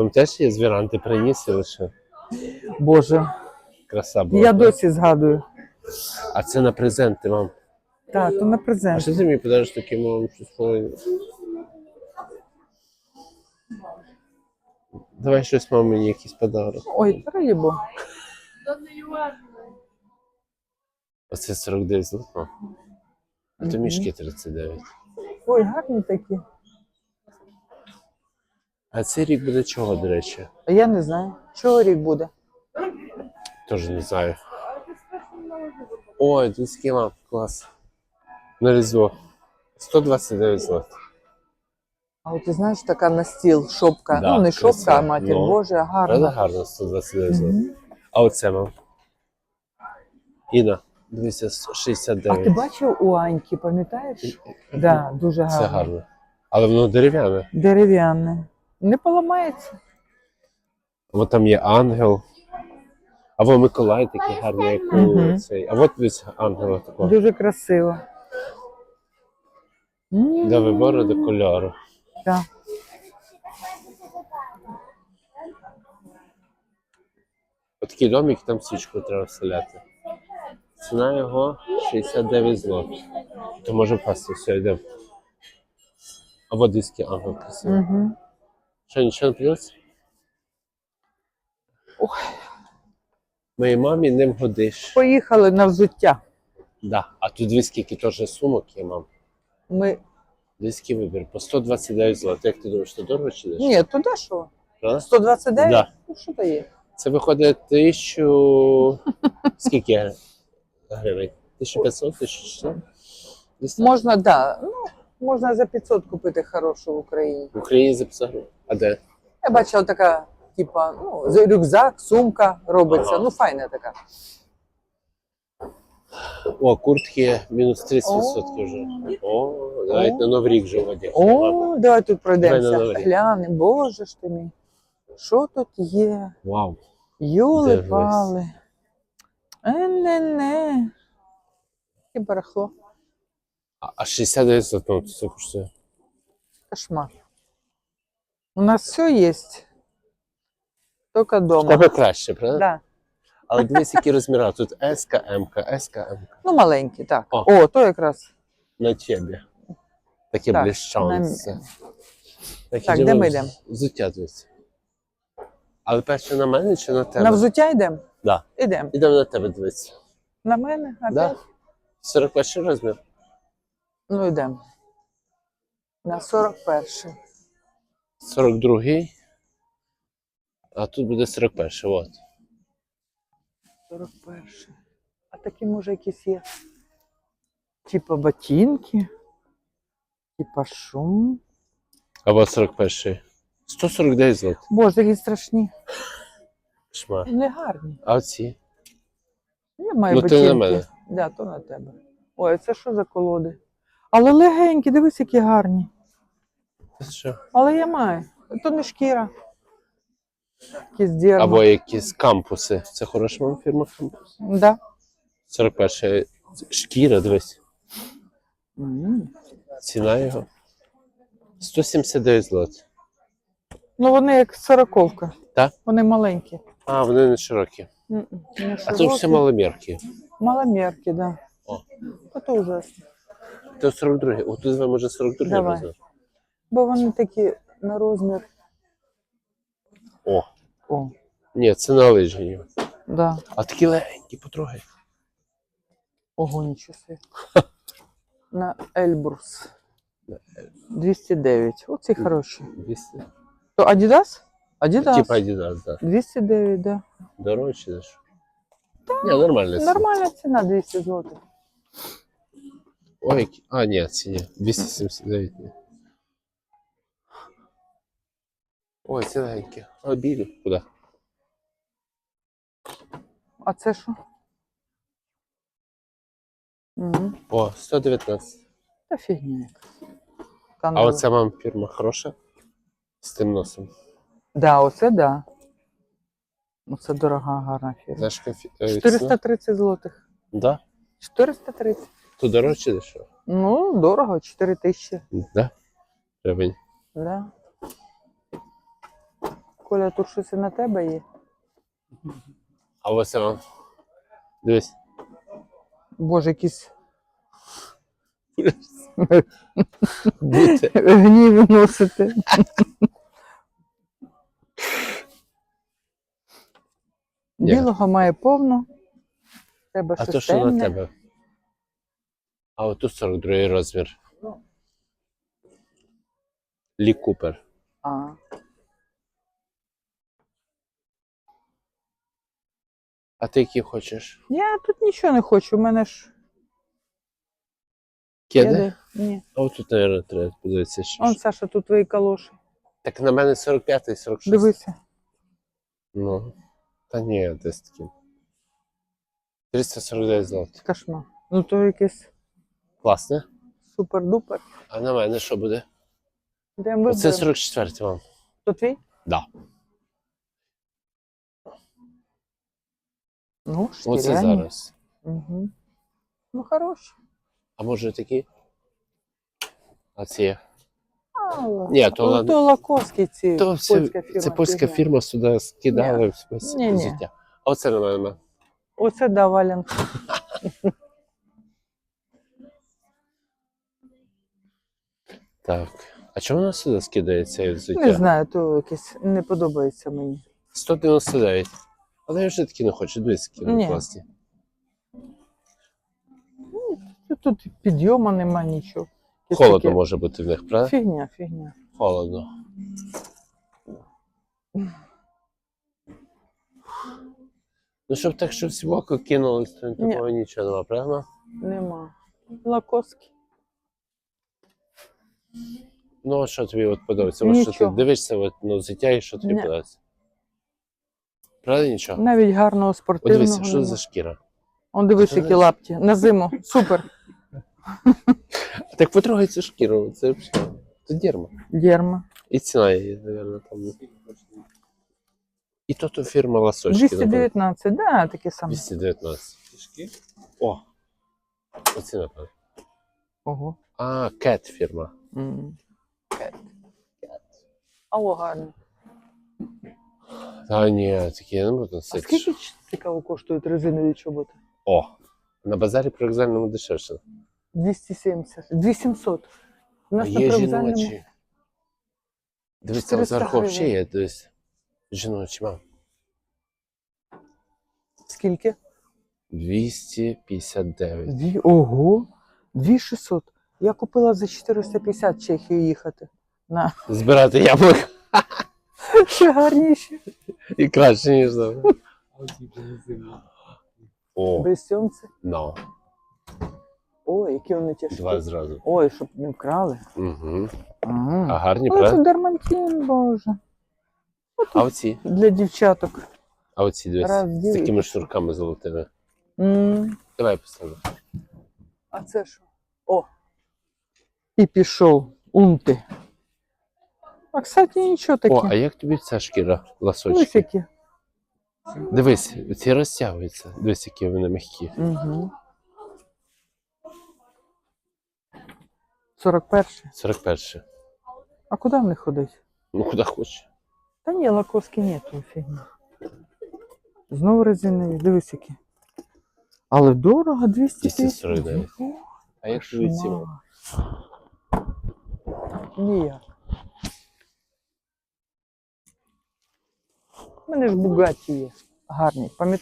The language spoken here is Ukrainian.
Пам'ятаєш, я з віранти приніс і лише Боже, краса була. я так? досі згадую. А це на презенти, мам. Так, то на А презент. що ти мені подариш таким мамам щось половину? Давай щось мамі мені якийсь подарок. Ой, рибу. Оце 49 злотно. А то мішки 39. Ой, гарні такі. А цей рік буде чого, до речі? Я не знаю. Чого рік буде? Теж не знаю. Ой, тут скіла, клас. На різдво. 129 злот. А от ти знаєш, така на стіл, шопка. Да, ну, не шопка, а матір Ну, Божа, гарна. гарно, 129 злот. Мгм. А оце мам. Іна, дивіться, А ти бачив у Аньки, пам'ятаєш? Да, дуже Це гарно. гарно. Але воно дерев'яне. Дерев'яне. Не поламається. От там є ангел. А во Миколай такий гарний, як у Мгм. цей. А от десь ангела такого. Дуже красиво. М, До вибору до кольору. Так. Отакий домик, там свічку треба вселяти. Ціна його 69 злот. То може впасти, все, йдемо. А от диски ангел красивий. Мгм. Що, нічого не придеться? Ох. Моїй мамі не вгодиш. Поїхали на взуття. Да. А тут дві скільки теж сумок є, мам. Ми... Диски вибір. По 129 злот. Як ти думаєш, що дорого чи дешево? Ні, то дешево. Правда? 129? Да. Ну, що то є? Це виходить тисячу. Скільки гривень? 1500, 1600? Десь так. Можна, да. Ну, можна за 500 купити хорошу в Україні. В Україні за 500 гривень. А де? Я бачила така, типа, ну, рюкзак, сумка робиться. Ага. Ну, файна така. О, куртки мінус 30% вже. О, навіть на Новий рік вже в. О, давай тут Давай на пройдемося. Новий рік. Глянемо, боже ж ти мій. Що тут є? Вау. Йоли Дивись. пали. Е-не-не. І барахло. А, а 69 злот, ну, це коштує. Кошмар. У нас все є. Тільки В вдома. тебе краще, правда? Да. Але дивись, які розміри. Тут СК, МК, СК, МК. Ну, маленькі, так. О. О, то якраз. На тебе. Таке Так, блищанце. Так, Так, де ми йдемо? Взуття дивись. Але перше на мене чи на тебе? На взуття йдемо? Да. Ідемо. Ідемо на тебе дивитися. На мене? Опять? Да? 41 розмір. Ну, йдемо. На 41. 42. А тут буде 41. От. 41. А такі, може, якісь є. Типа ботинки. Типа шум. А от 41. 149 злот. Боже, такі страшні. Шмар. Не гарні. А оці? Я маю Ну, ти на мене. Да, то на тебе. Ой, це що за колоди? Але легенькі, дивись, які гарні. Це що? Але я маю. То не шкіра. Якісь дерма. Або якісь кампуси. Це хороша вам фірма кампус. Да. 41. Шкіра, дивись. М. Ціна його. 179 злот. Ну, вони як сороковка. Так? Вони маленькі. А, вони не широкі. Не А тут все маломірки. Маломірки, да. О. Це ужасно. То 42. О, тут може 42 Давай. розмір. Бо вони такі на розмір. О, О, ні, це на лижні. да. А такі легенькі, потрогай. Ого, нічого собі. На Ельбрус. 209. Оці хороші. 200. То Adidas? Adidas. Типа Adidas, да. 209, да. Дорожче, да? Ні, нормально. ціна. Нормальна ціна 200 злотих. Ой, а, ні, ці ні. 279. Ні. Ой, ці легенькі. А білі? Куди? А це що? Угу. О, 119. Та фігня якась. А оця вам фірма хороша? З тим носом. Да, оце да. Оце дорога, гарна фірма. Знаєш, конфі... е, ціна? 430 злотих. Да? 430. Тут дорожче дешево? Ну, дорого, 4 тисячі. Да. Гривень. Да. Коля, тут щось і на тебе є. А ось вам. Дивись. Боже, якісь Бути. гнів носити. Білого має повно. Тебе А то що на тебе? А от тут 42 розмір. Лі Купер. А. А ти які хочеш? Я тут нічого не хочу, у мене ж Кеди? кеди. Ні. А от тут, мабуть, треба подивитися. Що Он, ж. Саша, тут твої калоші. Так на мене 45 і 46. Дивися. Ну. Та ні, десь такі. 349 злотих. Кошмар. Ну то якийсь Класне. супер-дупер. А на мене що буде? Йдемо Оце виберемо. 44 вам. То твій? Да. Ну, Оце шкіряні. зараз. Угу. Ну, хороші. А може такі? А ці? Але... Ні, то Ну, то Лаковський ці, То все, польська фірма. це польська фірма сюди скидали весь Ні, ні. життя. А оце на мене. Оце да, валянка. Так. А чому вона сюди скидається взуття? Не знаю, то якесь не подобається мені. 199. Але я вже такі не хочу. Дивись, вони класні. Тут, тут підйому нема нічого. Холодно таке- може бути в них, правда? Фігня, фігня. Холодно. Ну, щоб так, щоб всі в око кинулись, то такого нічого нема, правда? Нема. Лаковський. Ну, от що тобі от подобається? От що ти дивишся от, ну, взуття і що тобі подобається? Правда нічого? Навіть гарного От спортивного. дивися, що нема. за шкіра? Он дивись, які лапті. На зиму. Супер. Так потрогай цю шкіру, це взагалі. Це дерма. Дерма. І ціна її, мабуть, там. І то то фірма ласочки. напевно. 219, да, таке саме. 219. О! Оці, напевно. Ого. А, Кет фірма. М. А о, гарно. Та ні, такі я не буду А носити. скільки ч- цікаво коштують резинові чоботи? О! На базарі привокзальному дешевше. 270. 2700. У А нас на є привокзальному жіночі. Дивіться, 400 зверху гривень. взагалі є десь. Жіночі, мам. скільки? 259. Дві... Ого! 2600. Я купила за 450 в Чехію їхати. На. Збирати яблук Ще гарніші. і краще, ніж там. О, Без сьомці. ну, Ой, які вони тяжкі. два зразу. Ой, щоб не вкрали. Угу. Ага. А гарні, Але це правда? дермантин, боже. А оці? Для дівчаток. А оці дивись. Раз, З дві, такими шнурками золотими. М, Давай поставлю. А це що? О. І пішов. Унти. А, кстати, нічого таке. О, а як тобі ця шкіра? Ласочки. які. Дивись, ці розтягуються. Дивись, які вони м'які. Угу. 41. 41. А куди в них ходить? Ну, куди хочеш. Та ні, лаковські нету фігні. Знову резинові, дивись які. Але дорого, 200 249. А як тобі ці? Ніяк. Мене ж Бугаті є. Гарний. Пам'ятаєш?